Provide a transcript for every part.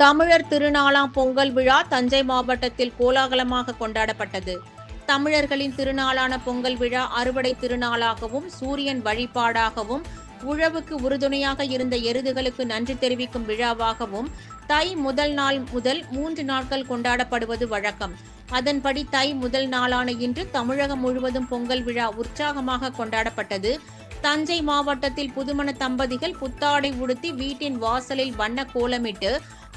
தமிழர் திருநாளாம் பொங்கல் விழா தஞ்சை மாவட்டத்தில் கோலாகலமாக கொண்டாடப்பட்டது. தமிழர்களின் திருநாளான பொங்கல் விழா அறுவடை திருநாளாகவும் சூரியன் வழிபாடாகவும் உழவுக்கு உறுதுணையாக இருந்த எருதுகளுக்கு நன்றி தெரிவிக்கும் விழாவாகவும் தை முதல் நாள் முதல் மூன்று நாட்கள் கொண்டாடப்படுவது வழக்கம். அதன்படி தை முதல் நாளான இன்று தமிழகம் முழுவதும் பொங்கல் விழா உற்சாகமாக கொண்டாடப்பட்டது. தஞ்சை மாவட்டத்தில் புதுமண தம்பதிகள் புத்தாடை உடுத்தி வீட்டின் வாசலில் வண்ண கோலமிட்டு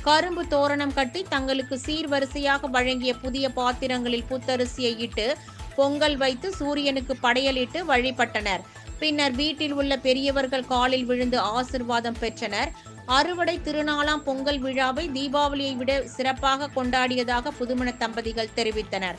கரும்பு தோரணம் கட்டி தங்களுக்கு சீர்வரிசையாக வழங்கிய புதிய பாத்திரங்களில் புத்தரிசியை இட்டு பொங்கல் வைத்து சூரியனுக்கு படையலிட்டு வழிபட்டனர். பின்னர் வீட்டில் உள்ள பெரியவர்கள் காலில் விழுந்து ஆசிர்வாதம் பெற்றனர். அறுவடை திருநாளாம் பொங்கல் விழாவை தீபாவளியை விட சிறப்பாக கொண்டாடியதாக புதுமண தம்பதிகள் தெரிவித்தனர்.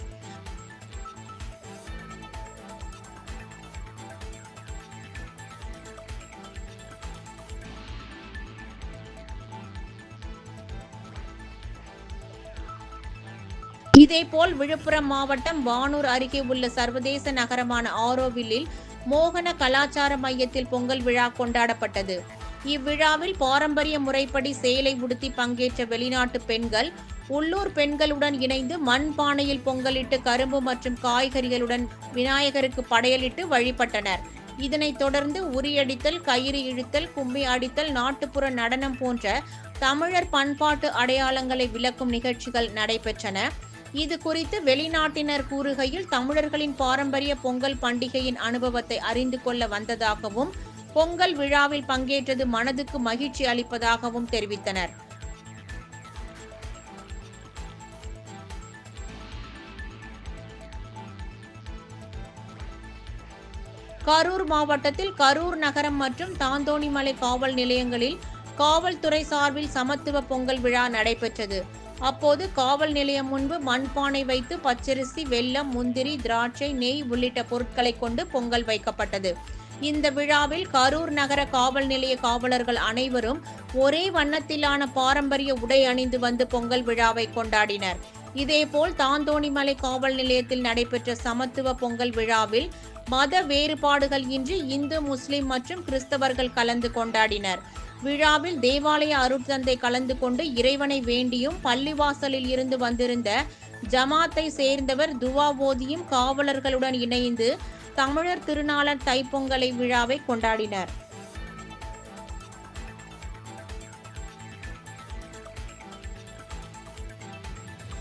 இதேபோல் விழுப்புரம் மாவட்டம் வானூர் அருகே உள்ள சர்வதேச நகரமான ஆரோவில்லில் மோகன கலாச்சார மையத்தில் பொங்கல் விழா கொண்டாடப்பட்டது. இவ்விழாவில் பாரம்பரிய முறைப்படி சேலை உடுத்தி பங்கேற்ற வெளிநாட்டு பெண்கள் உள்ளூர் பெண்களுடன் இணைந்து மண் பானையில் பொங்கலிட்டு கரும்பு மற்றும் காய்கறிகளுடன் விநாயகருக்கு படையலிட்டு வழிபட்டனர். இதனைத் தொடர்ந்து உரியடித்தல் கயிறு இழுத்தல் கும்மி அடித்தல் நாட்டுப்புற நடனம் போன்ற தமிழர் பண்பாட்டு அடையாளங்களை விளக்கும் நிகழ்ச்சிகள் நடைபெற்றன. இது குறித்து வெளிநாட்டினர் கூறுகையில் தமிழர்களின் பாரம்பரிய பொங்கல் பண்டிகையின் அனுபவத்தை அறிந்து கொள்ள வந்ததாகவும் பொங்கல் விழாவில் பங்கேற்றது மனதுக்கு மகிழ்ச்சி அளிப்பதாகவும் தெரிவித்தனர். கரூர் மாவட்டத்தில் கரூர் நகரம் மற்றும் தாந்தோணிமலை காவல் நிலையங்களில் காவல்துறை சார்பில் சமத்துவ பொங்கல் விழா நடைபெற்றது. அப்போது காவல் நிலையம் முன்பு மண்பானை வைத்து பச்சரிசி வெல்லம் முந்திரி திராட்சை நெய் உள்ளிட்ட பொருட்களை கொண்டு பொங்கல் வைக்கப்பட்டது. இந்த விழாவில் கரூர் நகர காவல் நிலைய காவலர்கள் அனைவரும் ஒரே வண்ணத்திலான பாரம்பரிய உடை அணிந்து வந்து பொங்கல் விழாவை கொண்டாடினர். இதேபோல் தாந்தோணிமலை காவல் நிலையத்தில் நடைபெற்ற சமத்துவ பொங்கல் விழாவில் மத வேறுபாடுகள் இன்றி இந்து முஸ்லிம் மற்றும் கிறிஸ்தவர்கள் கலந்து கொண்டாடினர். விழாவில் தேவாலய அருட்தந்தை கலந்து கொண்டு இறைவனை வேண்டியும் பள்ளிவாசலில் இருந்து வந்திருந்த ஜமாத்தை சேர்ந்தவர் துவா ஓதியும் காவலர்களுடன் இணைந்து தமிழர் திருநாளர் தைப்பொங்கலை விழாவை கொண்டாடினர்.